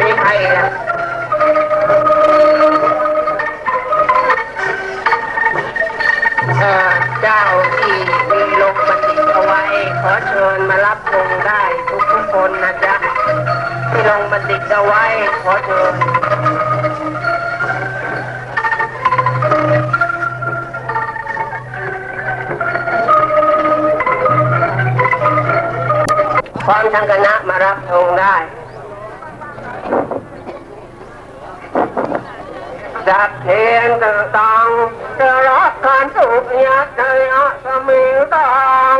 มีใครอะเอ่อเจ้าที่มีลงบันทึกเอาไว้ ขอเชิญมารับธงได้ทุกทุกๆคนนะจ๊ะที่ลงบันทึกเอาไว้ขอเชิญ ร้อมทั้งคณะมารับธงได้จับเทียนต่างจะรักการสุขยัดใจอะสมิงต่าง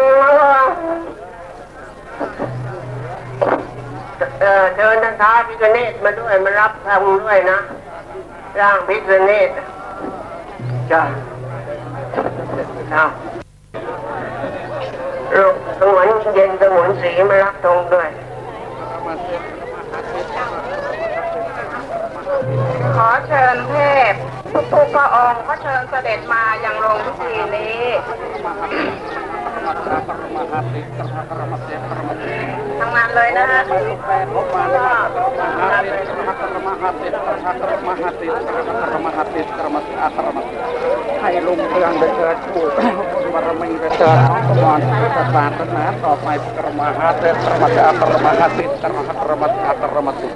เออเชิญท่านท้าพิกเนตมาด้วยมารับธงด้วยนะ ร่างพิกเนตจ้าเอาลูกสงวนเย็นส งสีมารับธงด้วย ขอเชิญเทพทุกทุกพระองค์ขอเชิญเสด็จมาอยังโรงพิธีนี้ทำงานเลยนะฮะ ให้ลุงเรืองได้เกิดผู้บารมีได้เกิดมอนพุทธศาสนาต่อไปกรมหาเตกรมะอัตรมหาติกรมะกรมะอัตรมติ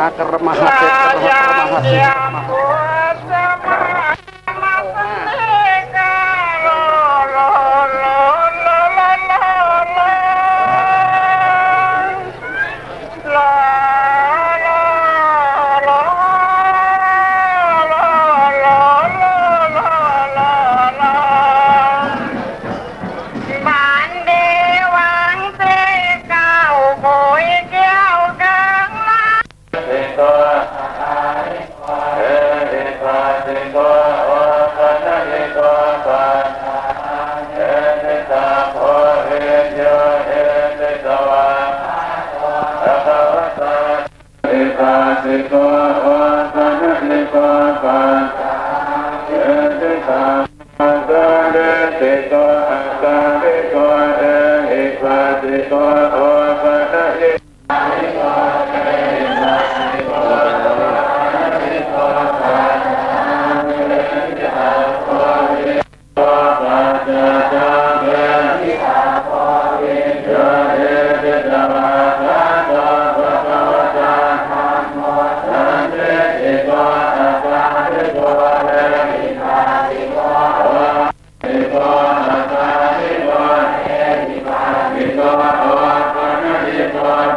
อัตรมหาเตกรมะกรมหาติ de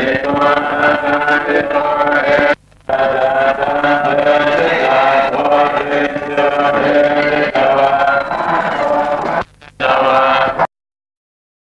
Yeah, come on, come on, come on, come on.